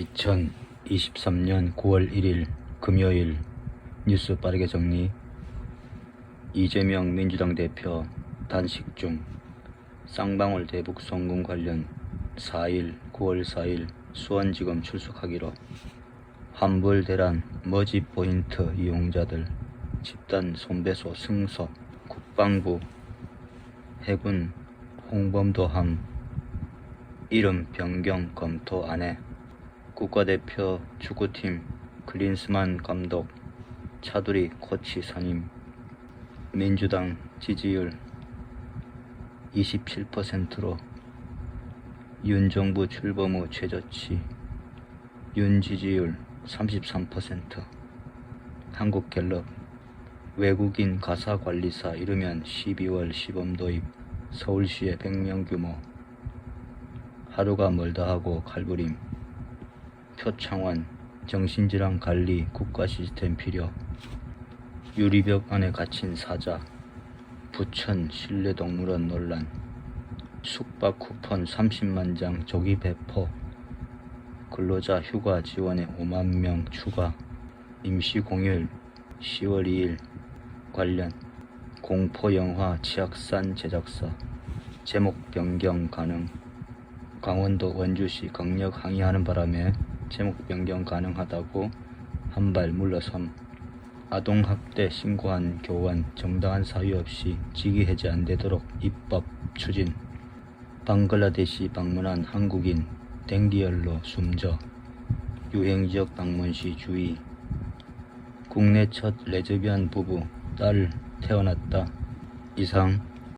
2023년 9월 1일 금요일 뉴스 빠르게 정리. 이재명 민주당 대표 단식 중 쌍방울 대북 송금 관련 4일 9월 4일 수원지검 출석하기로 환불 대란 머지 포인트 이용자들 집단 손배소 승소 국방부 해군 홍범도함 이름 변경 검토 안해 국가대표 축구팀 클린스만 감독 차두리 코치 선임 민주당 지지율 27%로 윤 정부 출범 후 최저치 윤 지지율 33% 한국갤럽 외국인 가사관리사 이르면 12월 시범 도입 서울시의 100명 규모. 하루가 멀다 하고 칼부림 표창원 정신질환 관리 국가 시스템 필요. 유리벽 안에 갇힌 사자 부천 실내동물원 논란. 숙박 쿠폰 30만 장 조기 배포. 근로자 휴가 지원에 5만 명 추가. 임시 공휴일 10월 2일 관련 공포 영화 치악산 제작사. 제목 변경 가능. 강원도 원주시 강력 항의하는 바람에 제목 변경 가능하다고 한 발 물러섬 아동학대 신고한 교원 정당한 사유 없이 직위 해제 안 되도록 입법 추진. 방글라데시 방문한 한국인 댕기열로 숨져 유행지역 방문 시 주의. 국내 첫 레즈비안 부부 딸 태어났다. 이상